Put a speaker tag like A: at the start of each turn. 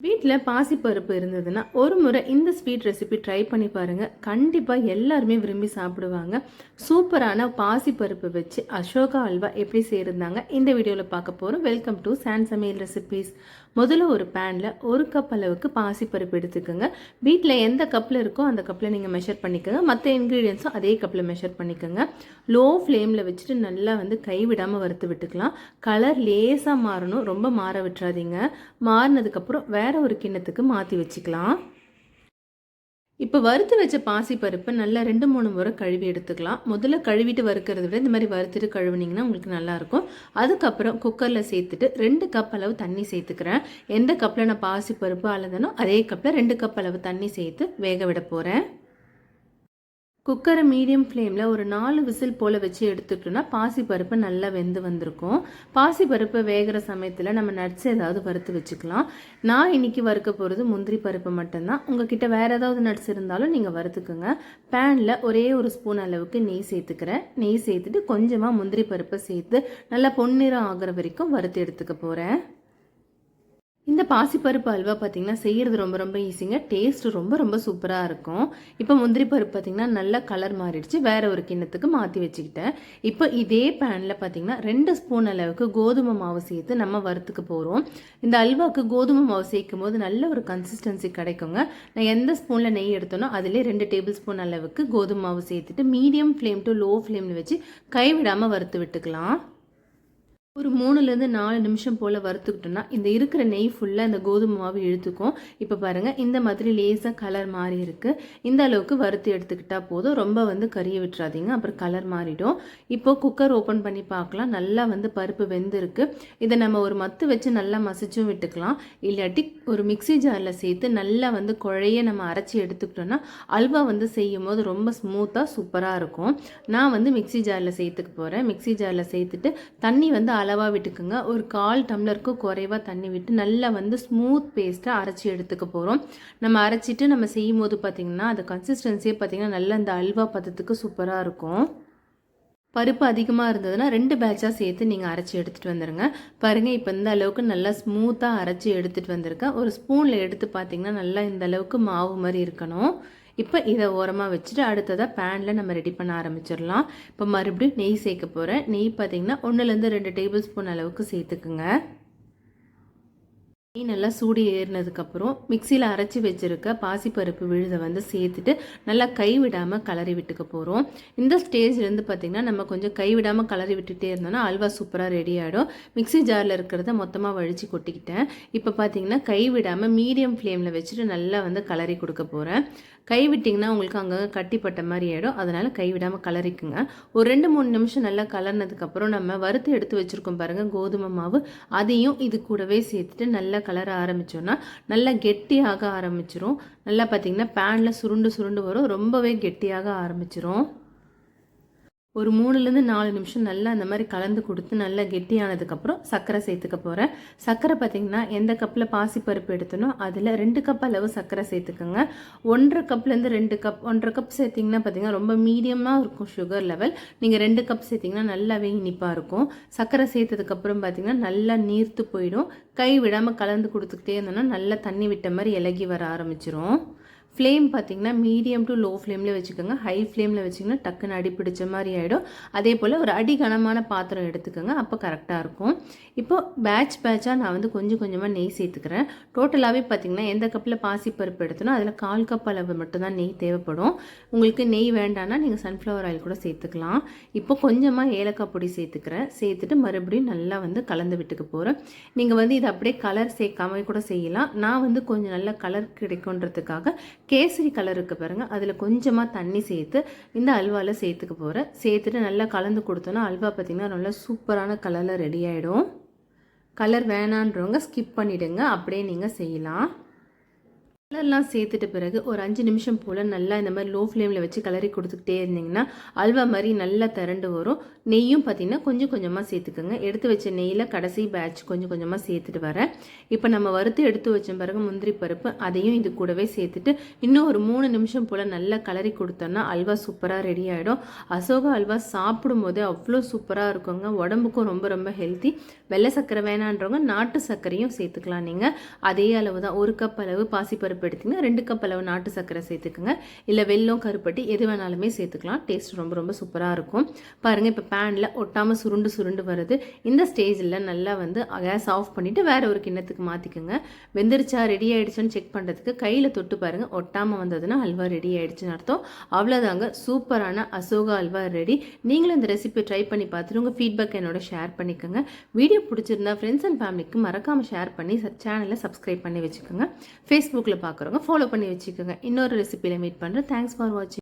A: வீட்டில் பாசிப்பருப்பு இருந்ததுன்னா ஒரு முறை இந்த ஸ்வீட் ரெசிபி ட்ரை பண்ணி பாருங்கள் கண்டிப்பாக எல்லாருமே விரும்பி சாப்பிடுவாங்க. சூப்பரான பாசிப்பருப்பு வச்சு அசோகா அல்வா எப்படி செய்யிருந்தாங்க இந்த வீடியோவில் பார்க்க போகிறோம் welcome to San Samayal recipes முதல்ல ஒரு பேனில் ஒரு கப் அளவுக்கு பாசிப்பருப்பு எடுத்துக்கோங்க. வீட்டில் எந்த கப்பில் இருக்கோ அந்த கப்பில் நீங்கள் மெஷர் பண்ணிக்கோங்க. மற்ற இன்க்ரீடியன்ஸும் அதே கப்பில் மெஷர் பண்ணிக்கோங்க. லோ ஃப்ளேமில் வச்சுட்டு நல்லா வந்து கைவிடாமல் வறுத்து விட்டுக்கலாம். கலர் லேசாக மாறணும். ரொம்ப மாற விட்டுறாதீங்க. மாறினதுக்கப்புறம் வேறு ஒரு கிண்ணத்துக்கு மாற்றி வச்சுக்கலாம். இப்போ வறுத்து வச்ச பாசி பருப்பு நல்லா ரெண்டு மூணு முறை கழுவி எடுத்துக்கலாம். முதல்ல கழுவிட்டு வறுக்கிறத விட இந்த மாதிரி வறுத்துட்டு கழுவுனீங்கன்னா உங்களுக்கு நல்லாயிருக்கும். அதுக்கப்புறம் குக்கரில் சேர்த்துட்டு ரெண்டு கப் அளவு தண்ணி சேர்த்துக்கிறேன். எந்த கப்பில் நான் பாசி பருப்பு அளந்தனோ அதே கப்பில் ரெண்டு கப் அளவு தண்ணி சேர்த்து வேக விட போகிறேன் குக்கரை மீடியம் ஃப்ளேமில் ஒரு நாலு விசில் போல் வச்சு எடுத்துட்டோம்னா பாசி பருப்பு நல்லா வெந்து வந்திருக்கும். பாசி வேகிற சமயத்தில் நம்ம நட்ஸ் ஏதாவது வறுத்து வச்சுக்கலாம். நான் இன்றைக்கி வறுக்க போகிறது முந்திரி பருப்பு மட்டும்தான். உங்ககிட்ட வேறு ஏதாவது நட்ஸ் இருந்தாலும் நீங்கள் வறுத்துக்குங்க. பேனில் ஒரே ஒரு ஸ்பூன் அளவுக்கு நெய் சேர்த்துக்கிறேன். நெய் சேர்த்துட்டு கொஞ்சமாக முந்திரி பருப்பை சேர்த்து நல்லா பொன்னிறம் ஆகிற வரைக்கும் வறுத்து எடுத்துக்க போகிறேன் இந்த பாசிப்பருப்பு அல்வா பார்த்திங்கன்னா செய்கிறது ரொம்ப ரொம்ப ஈஸிங்க டேஸ்ட் ரொம்ப ரொம்ப சூப்பராக இருக்கும். இப்போ முந்திரி பருப்பு பார்த்திங்கன்னா நல்லா கலர் மாறிடுச்சு. வேறு ஒரு கிண்ணத்துக்கு மாற்றி வச்சுக்கிட்டேன். இப்போ இதே பேனில் பார்த்திங்கன்னா ரெண்டு ஸ்பூன் அளவுக்கு கோதுமை மாவு சேர்த்து நம்ம வறுத்துக்க போகிறோம் இந்த அல்வாவுக்கு கோதுமை மாவு சேர்க்கும் போது நல்ல ஒரு கன்சிஸ்டன்சி கிடைக்குங்க. நான் எந்த ஸ்பூனில் நெய் எடுத்தனோ அதிலே ரெண்டு டேபிள் ஸ்பூன் அளவுக்கு கோதுமை மாவு சேர்த்துட்டு மீடியம் ஃப்ளேம் டு லோ ஃப்ளேமில் வச்சு கைவிடாமல் வறுத்து விட்டுக்கலாம். ஒரு மூணுலேருந்து நாலு நிமிஷம் போல் வறுத்துக்கிட்டோம்னா இந்த இருக்கிற நெய் ஃபுல்லாக இந்த கோதுமை மாவு இழுத்துக்கும். இப்போ பாருங்கள் இந்த மாதிரி லேசாக கலர் மாறி இருக்குது இந்த அளவுக்கு வறுத்து எடுத்துக்கிட்டால் போதும். ரொம்ப வந்து கறியை விட்டுறாதீங்க. அப்புறம் கலர் மாறிடும். இப்போது குக்கர் ஓப்பன் பண்ணி பார்க்கலாம். நல்லா வந்து பருப்பு வெந்திருக்கு. இதை நம்ம ஒரு மத்து வச்சு நல்லா மசிச்சும் விட்டுக்கலாம். இல்லாட்டி ஒரு மிக்சி ஜாரில் சேர்த்து நல்லா வந்து குழைய நம்ம அரைச்சி எடுத்துக்கிட்டோன்னா அல்வா வந்து செய்யும் போது ரொம்ப ஸ்மூத்தாக சூப்பராக இருக்கும். நான் வந்து மிக்சி ஜாரில் சேர்த்துக்க போகிறேன் மிக்சி ஜாரில் சேர்த்துட்டு தண்ணி வந்து அளவாக விட்டுக்குங்க. ஒரு கால் டம்ளருக்கு குறைவாக தண்ணி விட்டு நல்லா வந்து ஸ்மூத் பேஸ்ட்டாக அரைச்சி எடுத்துக்க போகிறோம் நம்ம அரைச்சிட்டு நம்ம செய்யும் போது பார்த்திங்கன்னா அது கன்சிஸ்டன்சியே பார்த்திங்கன்னா நல்லா அந்த அல்வா பதத்துக்கு சூப்பராக இருக்கும். பருப்பு அதிகமாக இருந்ததுன்னா ரெண்டு பேட்சாக சேர்த்து நீங்கள் அரைச்சி எடுத்துகிட்டு வந்துடுங்க பாருங்கள் இப்போ இந்த அளவுக்கு நல்லா ஸ்மூத்தாக அரைச்சி எடுத்துகிட்டு வந்திருக்கேன். ஒரு ஸ்பூனில் எடுத்து பார்த்திங்கன்னா நல்லா இந்த அளவுக்கு மாவு மாதிரி இருக்கணும். இப்போ இதை ஓரமாக வச்சுட்டு அடுத்ததாக பேனில் நம்ம ரெடி பண்ண ஆரம்பிச்சிடலாம். இப்போ மறுபடியும் நெய் சேர்க்க போகிறேன் நெய் பார்த்திங்கன்னா ஒன்றுலேருந்து ரெண்டு டேபிள் ஸ்பூன் அளவுக்கு சேர்த்துக்குங்க. நெய் நல்லா சூடு ஏறினதுக்கப்புறம் மிக்சியில் அரைச்சி வச்சுருக்க பாசிப்பருப்பு விழுதை வந்து சேர்த்துட்டு நல்லா கை விடாமல் கலரி விட்டுக்க போகிறோம் இந்த ஸ்டேஜ்லேருந்து பார்த்திங்கன்னா நம்ம கொஞ்சம் கை விடாமல் கலரி விட்டுட்டே இருந்தோம்னா அல்வா சூப்பராக ரெடி ஆகிடும் மிக்சி ஜாரில் இருக்கிறத மொத்தமாக வழித்து கொட்டிக்கிட்டேன். இப்போ பார்த்திங்கன்னா கை விடாமல் மீடியம் ஃப்ளேமில் வச்சுட்டு நல்லா வந்து கலரி கொடுக்க போகிறேன் கை விட்டிங்கன்னா உங்களுக்கு அங்கங்கே கட்டிப்பட்ட மாதிரி ஆகிடும் அதனால் கை விடாமல் கலரிக்குங்க ஒரு ரெண்டு மூணு நிமிஷம் நல்லா கலர்னதுக்கப்புறம் நம்ம வறுத்து எடுத்து வச்சுருக்கோம் பாருங்கள் கோதுமை மாவு. அதையும் இது கூடவே சேர்த்துட்டு நல்லா கலர ஆரம்பித்தோன்னா நல்லா கெட்டியாக ஆரம்பிச்சிரும். நல்லா பார்த்திங்கன்னா பேனில் சுருண்டு சுருண்டு வரும். ரொம்பவே கெட்டியாக ஆரம்பிச்சிரும். ஒரு மூணுலேருந்து நாலு நிமிஷம் நல்லா அந்த மாதிரி கலந்து கொடுத்து நல்லா கெட்டியானதுக்கப்புறம் சர்க்கரை சேர்த்துக்க போகிறேன் சர்க்கரை பார்த்திங்கன்னா எந்த கப்பில் பாசிப்பருப்பு எடுத்தனோ அதில் ரெண்டு கப் அளவு சர்க்கரை சேர்த்துக்கோங்க. ஒன்றரை கப்லேருந்து ரெண்டு கப் ஒன்றரை கப் சேர்த்திங்கன்னா பார்த்திங்கன்னா ரொம்ப மீடியமாக இருக்கும் சுகர் லெவல் நீங்கள் ரெண்டு கப் சேர்த்திங்கன்னா நல்லாவே இனிப்பாக இருக்கும். சர்க்கரை சேர்த்ததுக்கப்புறம் பார்த்திங்கன்னா நல்லா நீர்த்து போயிடும். கை விடாமல் கலந்து கொடுத்துக்கிட்டே இருந்தோன்னா நல்லா தண்ணி விட்ட மாதிரி இலகி வர ஆரம்பிச்சிரும். ஃப்ளேம் பார்த்திங்கன்னா மீடியம் டு லோ ஃப்ளேமில் வச்சுக்கோங்க ஹை ஃப்ளேமில் வச்சிங்கன்னா டக்குன்னு அடி பிடிச்ச மாதிரி ஆகிடும் அதே போல் ஒரு அடி கனமான பாத்திரம் எடுத்துக்கோங்க. அப்போ கரெக்டாக இருக்கும். இப்போ பேட்ச் பேட்சாக நான் வந்து கொஞ்சம் கொஞ்சமாக நெய் சேர்த்துக்கிறேன். டோட்டலாகவே பார்த்திங்கன்னா எந்த கப்பில் பாசிப்பருப்பு எடுத்தனோ அதில் கால் கப் அளவு மட்டும்தான் நெய் தேவைப்படும். உங்களுக்கு நெய் வேண்டாம்னா நீங்கள் சன்ஃப்ளவர் ஆயில் கூட சேர்த்துக்கலாம். இப்போ கொஞ்சமாக ஏலக்காய் பொடி சேர்த்துக்கிறேன். சேர்த்துட்டு மறுபடியும் நல்லா வந்து கலந்து விட்டுக்க போகிறேன் நீங்கள் வந்து இது அப்படியே கலர் சேர்க்காம கூட செய்யலாம். நான் வந்து கொஞ்சம் நல்ல கலர் கிடைக்குன்றதுக்காக கேசரி கலருக்கு பாருங்கள் அதில் கொஞ்சமாக தண்ணி சேர்த்து இந்த அல்வாவில் சேர்த்துக்க போகிறேன் சேர்த்துட்டு நல்லா கலந்து கொடுத்தோன்னா அல்வா பார்த்திங்கன்னா நல்லா சூப்பரான கலரில் ரெடி ஆகிடும் கலர் வேணான்றவங்க ஸ்கிப் பண்ணிவிடுங்க அப்படியே நீங்கள் செய்யலாம். கலர்லாம் சேர்த்துட்ட பிறகு ஒரு அஞ்சு நிமிஷம் போல் நல்லா இந்த மாதிரி லோ ஃப்ளேமில் வச்சு கலரி கொடுத்துக்கிட்டே இருந்தீங்கன்னா அல்வா மாதிரி நல்லா திரண்டு வரும். நெய்யும் பார்த்தீங்கன்னா கொஞ்சம் கொஞ்சமாக சேர்த்துக்கோங்க. எடுத்து வச்ச நெய்யில் கடைசி பேட்ச் கொஞ்சம் கொஞ்சமாக சேர்த்துட்டு வரேன். இப்போ நம்ம வறுத்து எடுத்து வச்ச பிறகு முந்திரி பருப்பு அதையும் இது கூடவே சேர்த்துட்டு இன்னும் ஒரு மூணு நிமிஷம் போல் நல்லா கலரி கொடுத்தோன்னா அல்வா சூப்பராக ரெடி ஆகிடும் அசோகா அல்வா சாப்பிடும்போது அவ்வளோ சூப்பராக இருக்குங்க. உடம்புக்கும் ரொம்ப ரொம்ப ஹெல்த்தி வெள்ளை சர்க்கரை வேணான்றவங்க நாட்டு சர்க்கரையும் சேர்த்துக்கலாம் நீங்கள் அதே அளவு தான் ஒரு கப் அளவு பாசிப்பருப்பு எடுத்தீங்கன்னா ரெண்டு கப் அளவு நாட்டு சர்க்கரை சேர்த்துக்குங்க. இல்லை வெல்லம் கருப்பட்டி எது வேணாலுமே சேர்த்துக்கலாம். டேஸ்ட் ரொம்ப ரொம்ப சூப்பராக இருக்கும். பாருங்கள் இப்போ பேனில் ஒட்டாமல் சுருண்டு சுருண்டு வருது. இந்த ஸ்டேஜில் நல்லா வந்து கேஸ் ஆஃப் பண்ணிவிட்டு வேறு ஒரு கிண்ணத்துக்கு மாற்றிக்கோங்க வெந்துருச்சா ரெடி ஆகிடுச்சுன்னு செக் பண்ணுறதுக்கு கையில் தொட்டு பாருங்கள் ஒட்டாமல் வந்ததுன்னா அல்வா ரெடி ஆகிடுச்சுன்னு அர்த்தம். அவ்வளோதாங்க சூப்பரான அசோகா அல்வா ரெடி நீங்களும் இந்த ரெசிபி ட்ரை பண்ணி பார்த்துட்டு உங்கள் ஃபீட்பேக் என்னோட ஷேர் பண்ணிக்கோங்க. வீடியோ பிடிச்சிருந்தா ஃப்ரெண்ட்ஸ் அண்ட் ஃபேமிலிக்கு மறக்காமல் ஷேர் பண்ணி சேனலை சப்ஸ்கிரைப் பண்ணி வச்சுக்கோங்க. ஃபேஸ்புக்கில் பார்க்குறவங்க ஃபாலோ பண்ணி வச்சுக்கோங்க. இன்னொரு ரெசிபியில் மீட் பண்ணுறேன் தேங்க்ஸ் ஃபார் வாட்சிங்